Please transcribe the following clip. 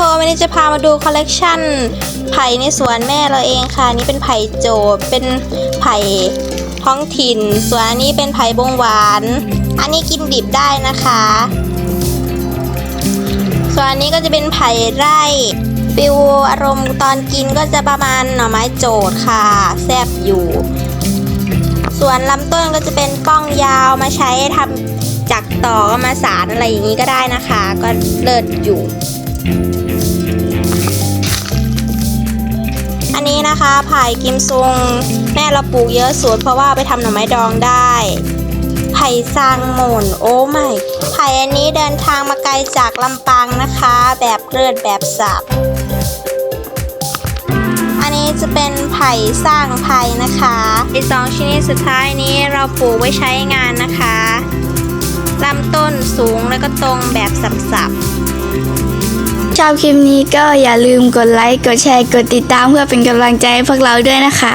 คนวันนี้จะพามาดูคอลเลกชันไผ่ในสวนแม่เราเองค่ะ นี่เป็นไผ่โจบเป็นไผ่ท้องถิ่น ส่วนอันนี้เป็นไผ่บงหวาน อันนี้กินดิบได้นะคะ ส่วนอันนี้ก็จะเป็นไผ่ไร่ฟิวอารมณ์ตอนกินก็จะประมาณหน่อไม้โจดค่ะแซบอยู่ ส่วนลำต้นก็จะเป็นก้องยาวมาใช้ทำจักต่อมาสารอะไรอย่างนี้ก็ได้นะคะ ก็เลิศอยู่ อันนี้นะคะไผ่กิมซุง แม่เราปลูกเยอะสุดเพราะว่าไปทำหน่อไม้ดองได้ไผ่ซางหมุนโอ้ไม่ไผ่อันนี้เดินทางมาไกลจากลำปางนะคะ แบบเลือดแบบสับอันนี้จะเป็นไผ่สร้างไผ่นะคะไอสองชนิดสุดท้ายนี้เราปลูกไว้ใช้งานนะคะลำต้นสูงแล้วก็ตรงแบบสับๆ ชอบคลิปนี้ก็อย่าลืมกดไลค์ กดแชร์ กดติดตามเพื่อเป็นกำลังใจให้พวกเราด้วยนะคะ